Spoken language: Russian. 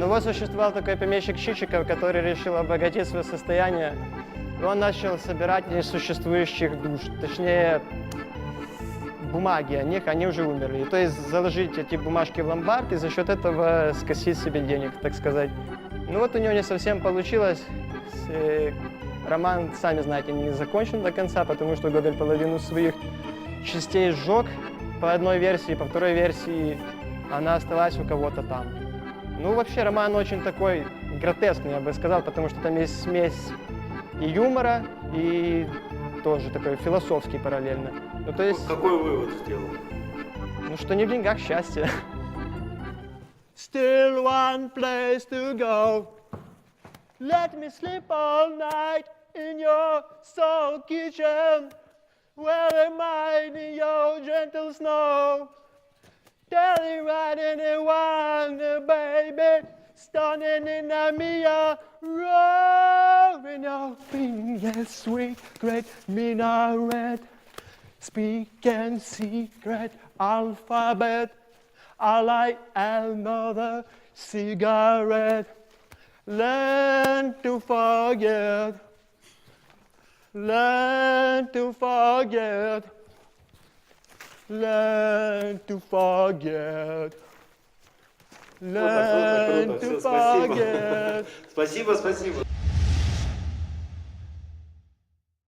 Ну вот существовал такой помещик Чичиков, который решил обогатить свое состояние. И он начал собирать несуществующих душ, точнее, бумаги о них, они уже умерли. То есть заложить эти бумажки в ломбард и за счет этого скосить себе денег, так сказать. Ну вот у него не совсем получилось. Э, Роман, сами знаете, не закончен до конца, потому что Гоголь половину своих частей сжег по одной версии, по второй версии она осталась у кого-то там. Ну, вообще, роман очень такой гротескный, я бы сказал, потому что там есть смесь и юмора, и тоже такой философский параллельно. Ну, то есть, Какой вывод сделал? ну, что не в деньгах счастье. Still one place to go. Let me sleep all night in your soul kitchen. Where am I in your gentle snow? Telling right anyone, stunning in a Mia, roaring open, yes, sweet, great minaret, speaking secret alphabet. I like another cigarette. Learn to forget. Learn to forget. Learn to forget. Learn to forget. Спасибо, спасибо.